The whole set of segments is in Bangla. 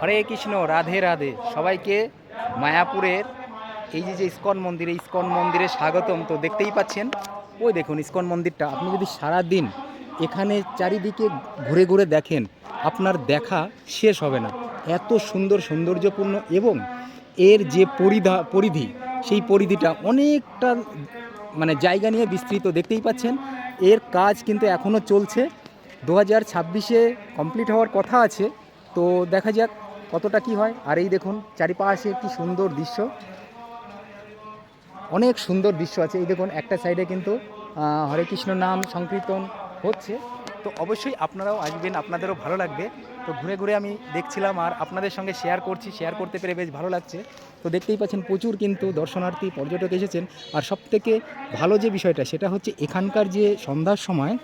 হরে কৃষ্ণ, রাধে রাধে। সবাইকে মায়াপুরের এই যে যে ইস্কন মন্দির, ইস্কন মন্দিরে স্বাগতম। তো দেখতেই পাচ্ছেন, ওই দেখুন ইস্কন মন্দিরটা। আপনি যদি সারা দিন এখানে চারিদিকে ঘুরে ঘুরে দেখেন, আপনার দেখা শেষ হবে না। এত সুন্দর সৌন্দর্যপূর্ণ এবং এর যে পরিধা, পরিধি, সেই পরিধিটা অনেকটা মানে জায়গা নিয়ে বিস্তৃত। দেখতেই পাচ্ছেন, এর কাজ কিন্তু এখনও চলছে। দু হাজার ছাব্বিশে কমপ্লিট হওয়ার কথা আছে। তো দেখা যাক কতটা কি হয়, আর এই দেখুন, চারিপাশে একটি সুন্দর দৃশ্য। অনেক সুন্দর দৃশ্য আছে। এই দেখুন, একটা সাইডে কিন্তু হরে কৃষ্ণ নাম সংকীর্তন হচ্ছে। তো অবশ্যই আপনারাও আসবেন, আপনাদেরও ভালো লাগবে। তো ঘুরে ঘুরে আমি দেখছিলাম আর আপনাদের সঙ্গে শেয়ার করছি। শেয়ার করতে পেরে বেশ ভালো লাগছে। তো দেখতেই পাচ্ছেন, প্রচুর কিন্তু দর্শনার্থী, পর্যটক এসেছেন। আর সবথেকে ভালো যে বিষয়টা, সেটা হচ্ছে এখানকার যে সন্ধ্যার সময়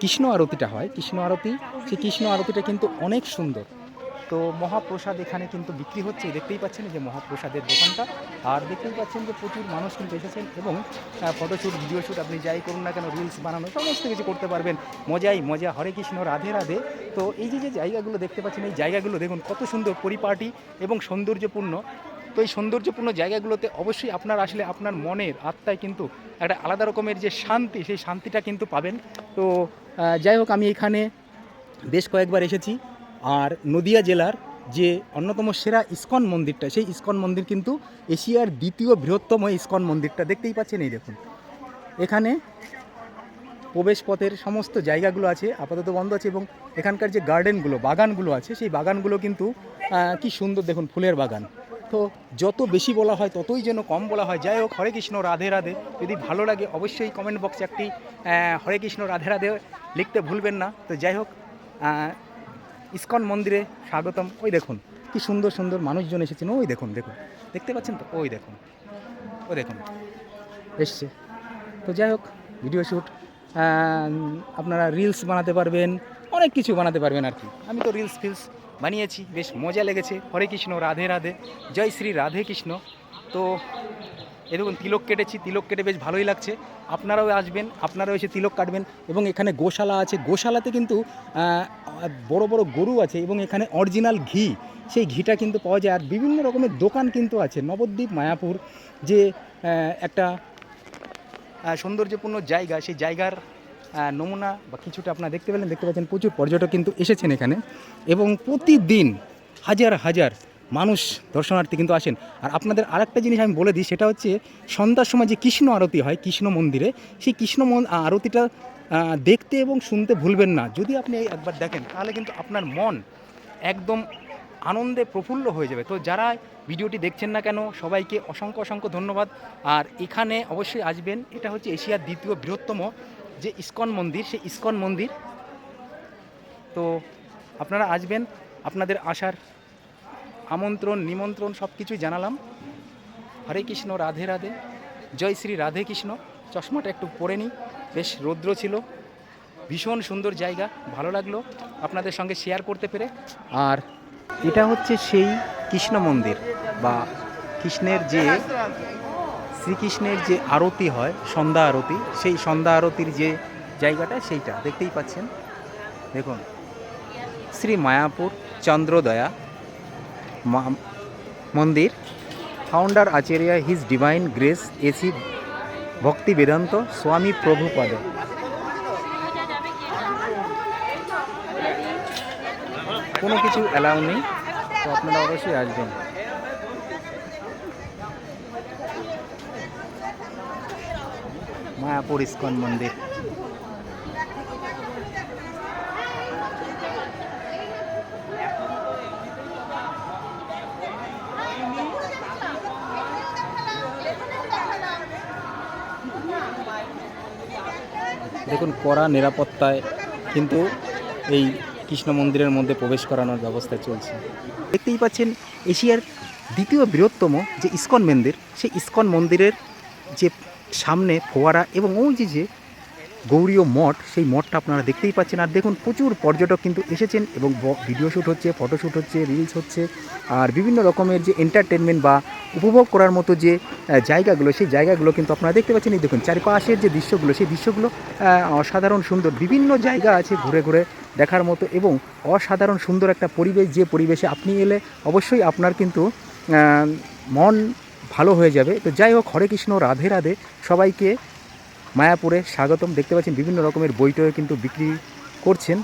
কৃষ্ণ আরতিটা হয়। কৃষ্ণ আরতি, সেই কৃষ্ণ আরতিটা কিন্তু অনেক সুন্দর। তো মহাপ্রসাদ এখানে কিন্তু বিক্রি হচ্ছে। দেখতেই পাচ্ছেন যে মহাপ্রসাদের দোকানটা। আর দেখতেই পাচ্ছেন যে প্রচুর মানুষ কিন্তু এসেছেন এবং ফটোশ্যুট ভিডিও শ্যুট আপনি যাই করুন না কেন রিলস বানানো, সমস্ত কিছু করতে পারবেন। মজাই মজা। হরে কৃষ্ণ, রাধে রাধে। তো এই যে যে জায়গাগুলো দেখতে পাচ্ছেন, এই জায়গাগুলো দেখুন, কত সুন্দর পরিপাটি এবং সৌন্দর্যপূর্ণ। তো এই সৌন্দর্যপূর্ণ জায়গাগুলোতে অবশ্যই আপনার আসলে আপনার মনের আত্মায় কিন্তু একটা আলাদা রকমের যে শান্তি, সেই শান্তিটা কিন্তু পাবেন। তো যাই হোক, আমি এখানে বেশ কয়েকবার এসেছি। আর নদিয়া জেলার যে অন্যতম সেরা ইস্কন মন্দিরটা, সেই ইস্কন মন্দির কিন্তু এশিয়ার দ্বিতীয় বৃহত্তম ইস্কন মন্দিরটা দেখতেই পাচ্ছেন এই দেখুন। এখানে প্রবেশ পথের সমস্ত জায়গাগুলো আছে, আপাতত বন্ধ আছে এবং এখানকার যে গার্ডেনগুলো, বাগানগুলো আছে, সেই বাগানগুলো কিন্তু কি সুন্দর দেখুন ফুলের বাগান। তো যত বেশি বলা হয় ততই যেন কম বলা হয়। যাই হোক, হরে কৃষ্ণ, রাধে রাধে। যদি ভালো লাগে অবশ্যই কমেন্ট বক্সে একটি হরে কৃষ্ণ, রাধে রাধে লিখতে ভুলবেন না। তো যাই হোক ইস্কন মন্দিরে স্বাগতম। ওই দেখুন, কি সুন্দর সুন্দর মানুষজন এসেছেন। ওই দেখুন দেখুন। দেখতে পাচ্ছেন তো? ওই দেখুন ওই দেখুন। এসছে। তো যাই হোক ভিডিও শ্যুট আপনারা রিলস বানাতে পারবেন, অনেক কিছু বানাতে পারবেন আর কি। আমি তো রিলস ফিলস বানিয়েছি, বেশ মজা লেগেছে। হরে কৃষ্ণ, রাধে রাধে। জয় শ্রী রাধে কৃষ্ণ। তো এ দেখুন, তিলক কেটেছি, তিলক কেটে বেশ ভালোই লাগছে। আপনারাও আসবেন, আপনারাও এসে তিলক কাটবেন এবং এখানে গোশালা আছে। গোশালাতে কিন্তু বড় বড় গরু আছে এবং এখানে অরিজিনাল ঘি। সেই ঘিটা কিন্তু পাওয়া যায়। আর বিভিন্ন রকমের দোকান কিন্তু আছে। নবদ্বীপ, মায়াপুর, যে একটা সৌন্দর্যপূর্ণ জায়গা, সেই জায়গার নমুনা বা কিছুটা আপনারা দেখতে পেলেন, দেখতে পাচ্ছেন, প্রচুর পর্যটক কিন্তু এসেছেন এখানে। এবং প্রতিদিন হাজার হাজার মানুষ দর্শনার্থী কিন্তু আসেন। আর আপনাদের আরেকটা জিনিস আমি বলে দিই, সেটা হচ্ছে সন্ধ্যার সময় যে কৃষ্ণ আরতি হয়, কৃষ্ণ মন্দিরে, সেই কৃষ্ণ আরতিটা দেখতে এবং শুনতে ভুলবেন না। যদি আপনি একবার দেখেন, তাহলে কিন্তু আপনার মন একদম আনন্দে প্রফুল্ল হয়ে যাবে। তো যারা ভিডিওটি দেখছেন না কেন, সবাইকে অসংখ্য অসংখ্য ধন্যবাদ। আর এখানে অবশ্যই আসবেন, এটা হচ্ছে এশিয়ার দ্বিতীয় বৃহত্তম যে ইস্কন মন্দির, সেই ইস্কন মন্দির। তো আপনারা আসবেন, আপনাদের আসার আমন্ত্রণ, নিমন্ত্রণ সব কিছুই জানালাম। হরে কৃষ্ণ, রাধে রাধে। জয় শ্রী রাধে কৃষ্ণ। চশমাটা একটু পরে নিই। বেশ রৌদ্র ছিল। ভীষণ সুন্দর জায়গা। ভালো লাগল আপনাদের সঙ্গে শেয়ার করতে পেরে। আর এটা হচ্ছে সেই কৃষ্ণ মন্দির বা কৃষ্ণের যে শ্রীকৃষ্ণের যে আরতি হয়, সন্ধ্যা আরতি, সেই সন্ধ্যা আরতির যে জায়গাটা, সেইটা দেখতেই পাচ্ছেন। দেখুন, শ্রী মায়াপুর চন্দ্রদয়া। মন্দির। Founder Acharya his divine grace A C Bhakti Vedanta Swami Prabhupada কোনো কিছু অ্যালাউ নেই, তো আপনারা অবশ্যই আসবেন। মায়াপুর ইস্কন মন্দির। দেখুন, কড়া নিরাপত্তায় কিন্তু এই কৃষ্ণ মন্দিরের মধ্যে প্রবেশ করানোর ব্যবস্থা চলছে। দেখতেই পাচ্ছেন, এশিয়ার দ্বিতীয় বৃহত্তম যে ইস্কন মন্দির, সেই ইস্কন মন্দিরের যে সামনে ফোয়ারা এবং ওই যে যে গৌরীয় মঠ, সেই মঠটা আপনারা দেখতেই পাচ্ছেন। আর দেখুন, প্রচুর পর্যটক কিন্তু এসেছেন এবং ভিডিও শ্যুট হচ্ছে ফটোশ্যুট হচ্ছে রিলস হচ্ছে, আর বিভিন্ন রকমের যে এন্টারটেনমেন্ট বা উপভোগ করার মতো যে জায়গাগুলো, সেই জায়গাগুলো কিন্তু আপনারা দেখতে পাচ্ছেন। এই দেখুন, চারিপাশের যে দৃশ্যগুলো, সেই দৃশ্যগুলো অসাধারণ সুন্দর বিভিন্ন জায়গা আছে ঘুরে ঘুরে দেখার মতো এবং অসাধারণ সুন্দর একটা পরিবেশ, যে পরিবেশে আপনি এলে অবশ্যই আপনার কিন্তু মন ভালো হয়ে যাবে। তো যাই হোক, হরে কৃষ্ণ, রাধে রাধে। সবাইকে মায়াপুরে স্বাগতম। দেখতে পাচ্ছেন বিভিন্ন রকমের বইটয়ে কিন্তু বিক্রি করছেন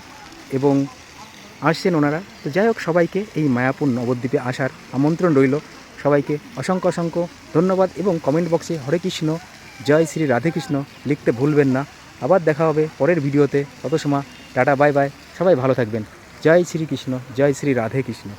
এবং আসছেন ওনারা। তো যাই হোক, সবাইকে এই মায়াপুর নবদ্বীপে আসার আমন্ত্রণ রইল। সবাইকে অসংখ্য অসংখ্য ধন্যবাদ এবং কমেন্ট বক্সে হরে কৃষ্ণ, জয় শ্রী রাধেকৃষ্ণ লিখতে ভুলবেন না। আবার দেখা হবে পরের ভিডিওতে। তত সময় টাটা, বাই বাই। সবাই ভালো থাকবেন। জয় শ্রী কৃষ্ণ, জয় শ্রী রাধে কৃষ্ণ।